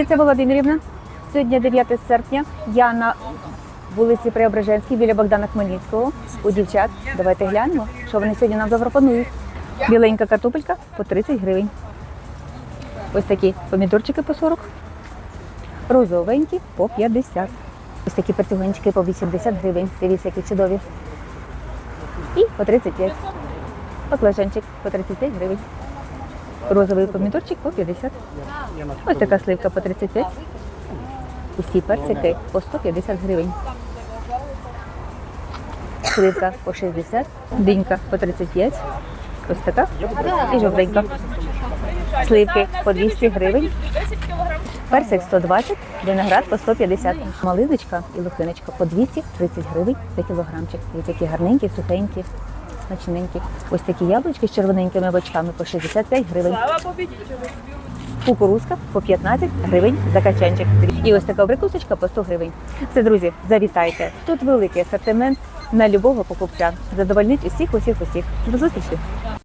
Лариса Володимирівна, сьогодні 9 серпня. Я на вулиці Преображенській біля Богдана Хмельницького. У дівчат. Давайте глянемо, що вони сьогодні нам запропонують. Біленька картопелька по 30 гривень. Ось такі помідорчики по 40. Розовенькі по 50. Ось такі перцюганчики по 80 гривень. Дивіться, які чудові. І по 35. Баклажанчик по 35 гривень. Розовий помідорчик по 50. Ось така сливка по 35. Усі персики по 150 гривень. Сливка по 60, динька по 35. Ось така. І жовтенька. Сливки по 200 гривень. Персик 120, виноград по 150. Малиночка і лохиночка по 230 гривень за кілограмчик. Ось такі гарненькі, сухенькі, смачненькі. Ось такі яблучки з червоненькими бочками по 65 гривень. Кукурузка по 15 гривень за качанчик. І ось така прикусочка по 100 гривень. Це, друзі, завітайте. Тут великий асортимент на любого покупця. Задовольнить усіх, усіх, усіх. До зустрічі!